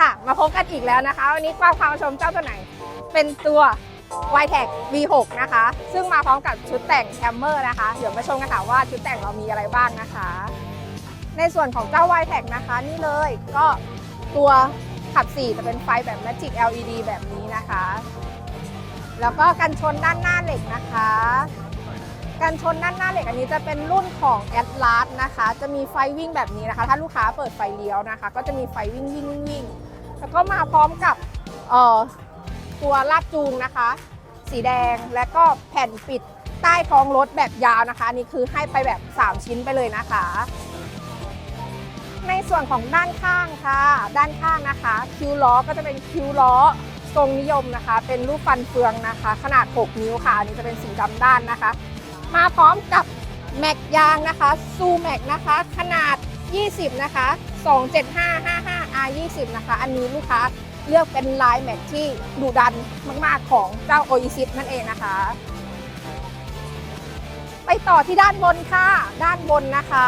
ค่ะ มาพบกันอีกแล้วนะคะ วันนี้กว้างความชมเจ้าตัวไหน เป็นตัว y t e c V6 นะคะ ซึ่งมาพร้อมกับชุดแต่งแคมเมอร์นะคะ เดี๋ยวมาชมกันค่ะว่าชุดแต่งเรามีอะไรบ้างนะคะ ในส่วนของเจ้า y t e c นะคะนี่เลยก็ตัวขับ 4 จะเป็นไฟแบบ Magic LED แบบนี้นะคะ แล้วก็กันชนด้านหน้าเหล็กนะคะกันชนด้านหน้าเหล็กอันนี้จะเป็นรุ่นของ Atlas นะคะ จะมีไฟวิ่งแบบนี้นะคะ ถ้าลูกค้าเปิดไฟเลี้ยวนะคะ ก็จะมีไฟวิ่งวิ่งวิ่งวิ่ง แล้วก็มาพร้อมกับเอ่อตัวลากจูงนะคะ สีแดงและก็แผ่นปิดใต้ท้องรถแบบยาวนะคะนนี่คือให้ไปแบบ 3 ชิ้นไปเลยนะคะ ในส่วนของด้านข้างค่ะ ด้านข้างนะคะ คิวล้อก็จะเป็นคิวล้อทรงนิยมนะคะ เป็นรูปฟันเฟืองนะคะ ขนาด 6 นิ้วค่ะ อันนี้จะเป็นสีดำด้านนะคะ มาพร้อมกับแม็กยางนะคะซูแม็กนะคะ ขนาด 20 นะคะ 27555 R 20 นะคะ อันนี้ลูกค้าเลือกเป็นลายแม็กที่ดุดันมาก ๆ ของเจ้า o i s i s นั่นเองนะคะ ไปต่อที่ด้านบนค่ะ ด้านบนนะคะ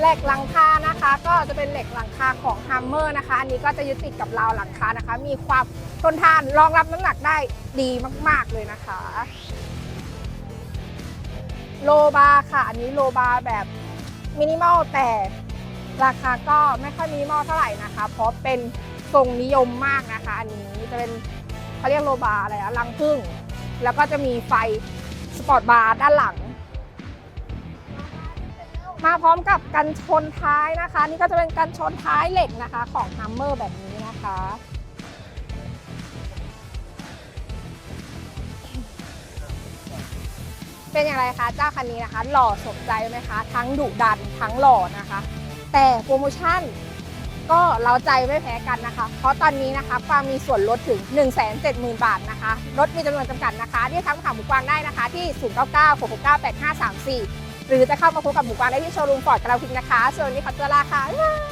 เหล็กหลังคานะคะ ก็จะเป็นเหล็กหลังคาของ Hammer นะคะ อันนี้ก็จะยึดติดกับราวหลังคานะคะ มีความทนทานรองรับน้ำหนักได้ดีมาก ๆ เลยนะคะ โลบาร์ค่ะ อันนี้โลบาร์แบบ มินิมอลแต่ราคาก็ไม่ค่อยมินิมอลเท่าไหร่นะคะ เพราะเป็นทรงนิยมมากนะคะ อันนี้จะเป็นเขาเรียกโลบาร์อะไรอะรังผึ้งแล้วก็จะมีไฟสปอร์ตบาร์ด้านหลัง มาพร้อมกับกันชนท้ายนะคะ นี่ก็จะเป็นกันชนท้ายเหล็กนะคะ ของ Hammer แบบนี้นะคะ เป็นอย่างไรคะเจ้าคันนี้นะคะ หล่อสมใจไหมคะ ทั้งดุดันทั้งหล่อนะคะ แต่โปรโมชั่นก็เราใจไม่แพ้กันนะคะ เพราะตอนนี้นะคะกวางมีส่วนลดถึง 1 7 0 0 0 0 บาทนะคะรถมีจำนวนจำกัดนะคะที่ทักมาหาหมูกวางได้นะคะ ที่ 0 9 9 6 6 9 8 5 3 4 หรือจะเข้ามาพบกับหมูกวางได้ที่โชว์รูมฟอร์ดกราพิงนะคะส่วนนี้ขอตัวลาค่ะ